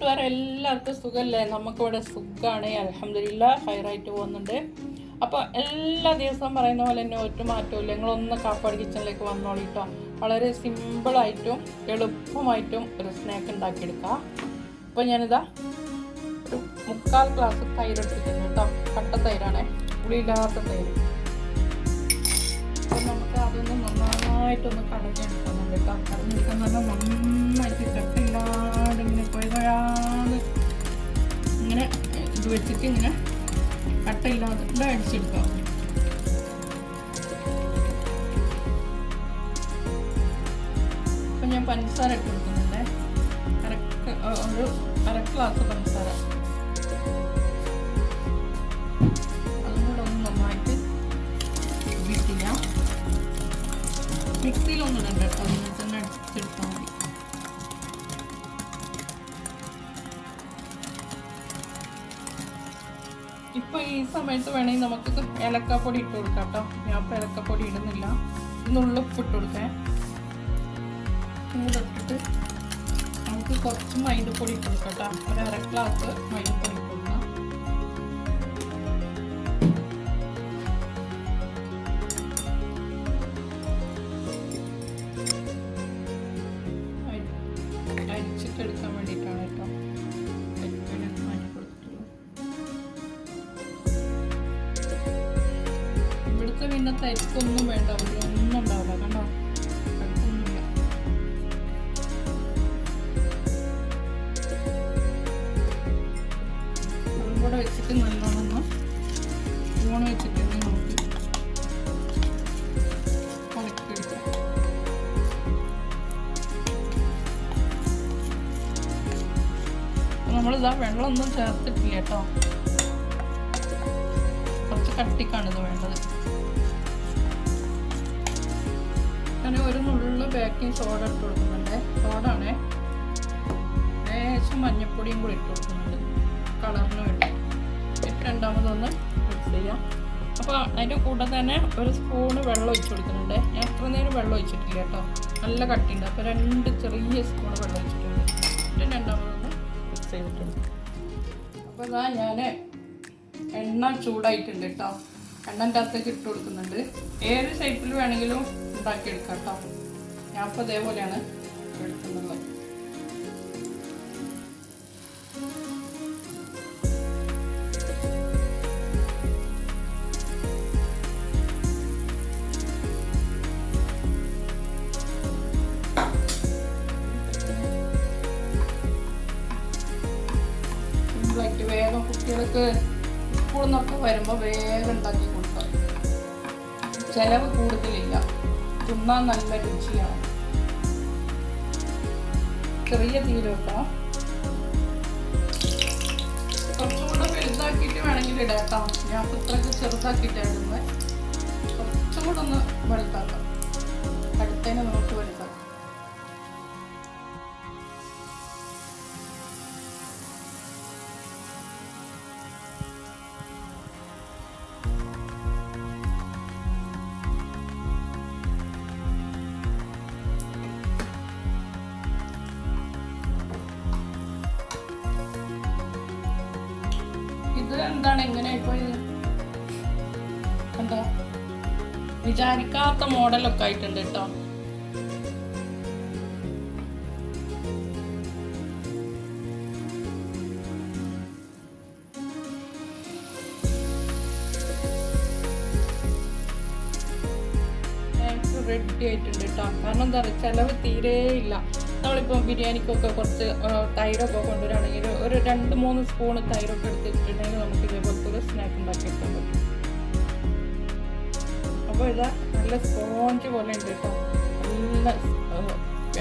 എല്ലാവർക്കും സുഖമല്ലേ? നമുക്കിവിടെ സുഖമാണ് അലഹമില്ല ഹൈറായിട്ട് പോകുന്നുണ്ട്. അപ്പോൾ എല്ലാ ദിവസവും പറയുന്ന പോലെ തന്നെ ഒറ്റ മാറ്റമില്ല നിങ്ങളൊന്ന് കാപ്പാട് കിച്ചണിലേക്ക് വന്നോളിട്ടോ വളരെ സിമ്പിളായിട്ടും എളുപ്പമായിട്ടും ഒരു സ്നാക്ക് ഉണ്ടാക്കിയെടുക്കാം. അപ്പോൾ ഞാനിതാ ഒരു മുക്കാൽ ഗ്ലാസ് തൈര് എടുത്തിട്ടുണ്ട് കേട്ടോ കട്ട തൈരാണേ. പുളിയില്ലാത്ത തൈര്. അപ്പം നമുക്ക് അതൊന്ന് നന്നായിട്ടൊന്ന് കടഞ്ഞെടുക്കുന്നുണ്ട് കേട്ടോ കടഞ്ഞെടുക്കാൻ നല്ല നന്നായിട്ട് കട്ടില്ലാതെ വെച്ചിട്ട് ഇങ്ങനെ കട്ടയില്ലാതെ അടിച്ചെടുക്കാം. അപ്പം ഞാൻ പഞ്ചസാര ഇട്ട് കൊടുക്കുന്നുണ്ട്. അര ഒരു അര ഗ്ലാസ് പഞ്ചസാര. അതും കൂടെ ഒന്ന് നന്നായിട്ട് ചെയ്യാം. മിക്സിയിലൊന്നും ഇടണ്ട കേട്ടോ. അടിച്ചെടുത്താൽ മതി ഇപ്പൊ ഈ സമയത്ത് വേണമെങ്കിൽ നമുക്ക് ഏലക്കാപ്പൊടി ഇട്ട് കൊടുക്കാം കേട്ടോ ഞാൻ ഇപ്പൊ ഏലക്കാപ്പൊടി ഇടുന്നില്ല. നുള്ളുപ്പ് ഇട്ട് കൊടുക്കേ കൂടെ ഇട്ടിട്ട് നമുക്ക് കുറച്ച് മൈദപ്പൊടി ഇട്ട് കൊടുക്കാം കേട്ടോ ഒരു അര ഗ്ലാസ് മൈദപ്പൊടി ഇട്ട് കൊടുക്കാം. പിന്നെ തരിക്കൊന്നും വേണ്ട ഒന്നും ഉണ്ടാവില്ല കണ്ടോ? തരിക്കൊന്നുമില്ല കൂടെ വെച്ചിട്ട് നല്ലോണം ഊണ് വെച്ചിട്ട് നമ്മളിതാ വെള്ളമൊന്നും ചേർത്തിട്ടില്ല കേട്ടോ. കുറച്ച് കട്ടിക്കാണ് ഇത് വേണ്ടത്. ഞാൻ ഒരു നുള്ളു ബേക്കിംഗ് സോഡ ഇട്ട് കൊടുക്കുന്നുണ്ട്. സോഡാണേ ലേശം മഞ്ഞപ്പൊടിയും കൂടി ഇട്ട് കൊടുക്കുന്നുണ്ട്. കളറിന് വേണ്ടി. ഇട്ട് രണ്ടാമതൊന്ന് മിക്സ് ചെയ്യാം. അപ്പോൾ അതിന്റെ കൂടെ തന്നെ ഒരു സ്പൂണ് വെള്ളം ഒഴിച്ച് കൊടുക്കുന്നുണ്ട്. ഞാൻ അത്ര നേരം വെള്ളം ഒഴിച്ചിട്ടില്ല കേട്ടോ. നല്ല കട്ടിയുണ്ട്. അപ്പോൾ രണ്ട് ചെറിയ സ്പൂൺ വെള്ളം ഒഴിച്ചിട്ടുണ്ട്. എന്നിട്ട് രണ്ടാമതൊന്ന് മിക്സ് ചെയ്തിട്ടുണ്ട്. അപ്പോൾ ഇതാ ഞാൻ എണ്ണ ചൂടായിട്ടുണ്ട് കേട്ടോ. എണ്ണന്റെ അകത്തേക്ക് ഇട്ട് കൊടുക്കുന്നുണ്ട്. ഏത് ഷേപ്പിൽ വേണമെങ്കിലും ഉണ്ടാക്കിയെടുക്കാം കേട്ടോ ഞാൻ അപ്പോൾ ഇതേപോലെയാണ് എടുക്കുന്നത്. വേഗം സ്കൂളിൽ വരുമ്പോൾ വേഗം ഉണ്ടാക്കി കൊടുക്കാം. ചിലവ് കൂടുതലില്ല. തിന്നാൻ നല്ല രുചിയാണ്. ചെറിയ തീരെ വെക്കാം കുറച്ചുകൂടെ വലുതാക്കിയിട്ട് വേണമെങ്കിൽ ഇടാട്ടോ. ഞാൻ ഇത്രയ്ക്ക് ചെറുതാക്കിയിട്ടായിരുന്നു. കുറച്ചുകൂടെ ഒന്ന് വലുതാക്കാം. അടുത്തതിനെ നമുക്ക് വലുതാക്കാം. എന്താണ് എങ്ങനെ ആയിപ്പോയത് എന്താ വിചാരിക്കാത്ത മോഡലൊക്കെ ആയിട്ടുണ്ട് കേട്ടോ. റെഡി ആയിട്ടുണ്ട് കേട്ടോ. കാരണം എന്താ പറയുക ചിലവ് തീരെ ഇല്ല. നമ്മളിപ്പോൾ ബിരിയാണിക്കൊക്കെ കുറച്ച് തൈരൊക്കെ കൊണ്ടുവരാണെങ്കിൽ ഒരു രണ്ട് മൂന്ന് സ്പൂണ് തൈരൊക്കെ എടുത്തിട്ടുണ്ടെങ്കിൽ നമുക്ക് ഇതേപോലത്തെ ഒരു സ്നാക്ക് ഉണ്ടാക്കിയെടുക്കാൻ പറ്റും. അപ്പോൾ ഇതാ നല്ല സ്പോഞ്ച് പോലെ ഉണ്ട് കേട്ടോ. നല്ല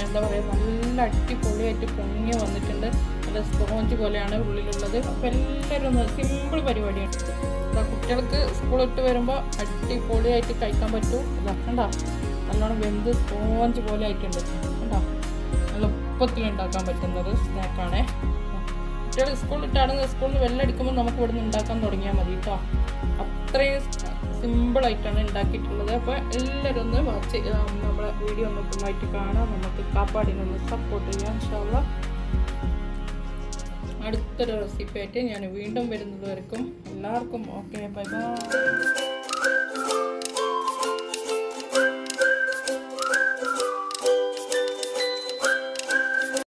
എന്താ പറയുക നല്ല അടിപൊളിയായിട്ട് പൊങ്ങി വന്നിട്ടുണ്ട്. നല്ല സ്പോഞ്ച് പോലെയാണ് ഉള്ളിലുള്ളത്. അപ്പോൾ എല്ലാവരും ഒന്ന് സിമ്പിൾ പരിപാടിയാണ്. കുട്ടികൾക്ക് സ്കൂളിട്ട് വരുമ്പോൾ അടിപൊളിയായിട്ട് കഴിക്കാൻ പറ്റും. ഇതാക്കണ്ട കണ്ടോ? നല്ലോണം വെന്ത് സ്പോഞ്ച് പോലെ ആയിട്ടുണ്ട്. എളുപ്പത്തിൽ ഉണ്ടാക്കാൻ പറ്റുന്നത് സ്നാക്കാണേ. കുട്ടികൾ സ്കൂളിൽ നിന്ന് വെള്ളം അടിക്കുമ്പോൾ നമുക്ക് ഇവിടെ നിന്ന് ഉണ്ടാക്കാൻ തുടങ്ങിയാൽ മതി കേട്ടോ. അത്രയും സിമ്പിളായിട്ടാണ് ഉണ്ടാക്കിയിട്ടുള്ളത്. അപ്പോൾ എല്ലാവരും ഒന്ന് വാച്ച് നമ്മളെ വീഡിയോ ഒന്ന് ഫുള്ളായിട്ട് കാണാം. നമുക്ക് കാപ്പാടിനൊന്ന് സപ്പോർട്ട് ചെയ്യാം ഇൻഷാല്ല അടുത്തൊരു റെസിപ്പി ആയിട്ട് ഞാൻ വീണ്ടും വരുന്നത് വரைക്കും എല്ലാവർക്കും ഓക്കെ ബൈ ബൈ